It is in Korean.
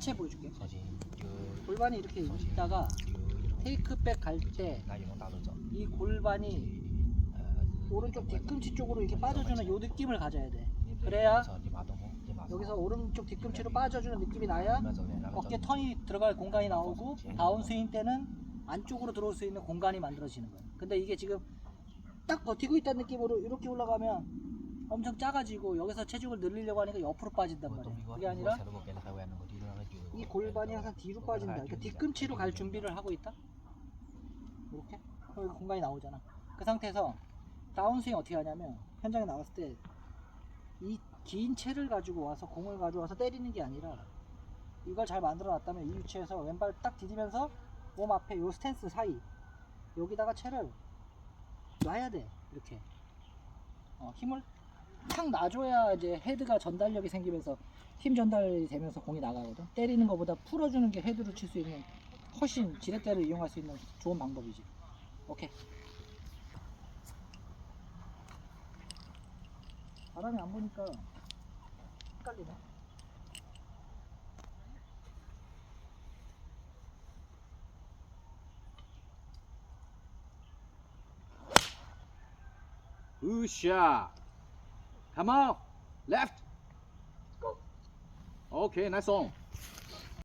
하체 보여줄게. 골반이 이렇게 있다가 그 테이크백 갈 때이나 이런 따로죠. 골반이 오른쪽 뒤꿈치 쪽으로 이렇게 빠져주는 요 느낌을 가져야 돼. 그래야 여기서 오른쪽 뒤꿈치로 빠져주는 느낌이 나야 어깨 턴이 들어갈 공간이 나오고 다운 스윙 때는 안쪽으로 들어올 수 있는 공간이 만들어지는 거야. 근데 이게 지금 딱 버티고 있다는 느낌으로 이렇게 올라가면 엄청 작아지고 여기서 체중을 늘리려고 하니까 옆으로 빠진단 말이야. 그게 아니라 이 골반이 항상 뒤로 빠진다. 그러니까 뒤꿈치로 갈 준비를 하고 있다. 이렇게 그럼 여기 공간이 나오잖아. 그 상태에서 다운스윙 어떻게 하냐면 현장에 나왔을 때 이 긴 채를 가지고 와서 공을 가져와서 때리는 게 아니라 이걸 잘 만들어 놨다면 이 위치에서 왼발 딱 디디면서 몸 앞에 요 스탠스 사이 여기다가 채를 놔야 돼 이렇게 어, 힘을 탁 놔줘야 이제 헤드가 전달력이 생기면서 힘 전달이 되면서 공이 나가거든. 때리는 것보다 풀어주는 게 헤드로 칠 수 있는 훨씬 지렛대를 이용할 수 있는 좋은 방법이지. 오케이. 바람이 안 보니까 헷갈리네. shot. Come on. Left. Go. Okay, nice on.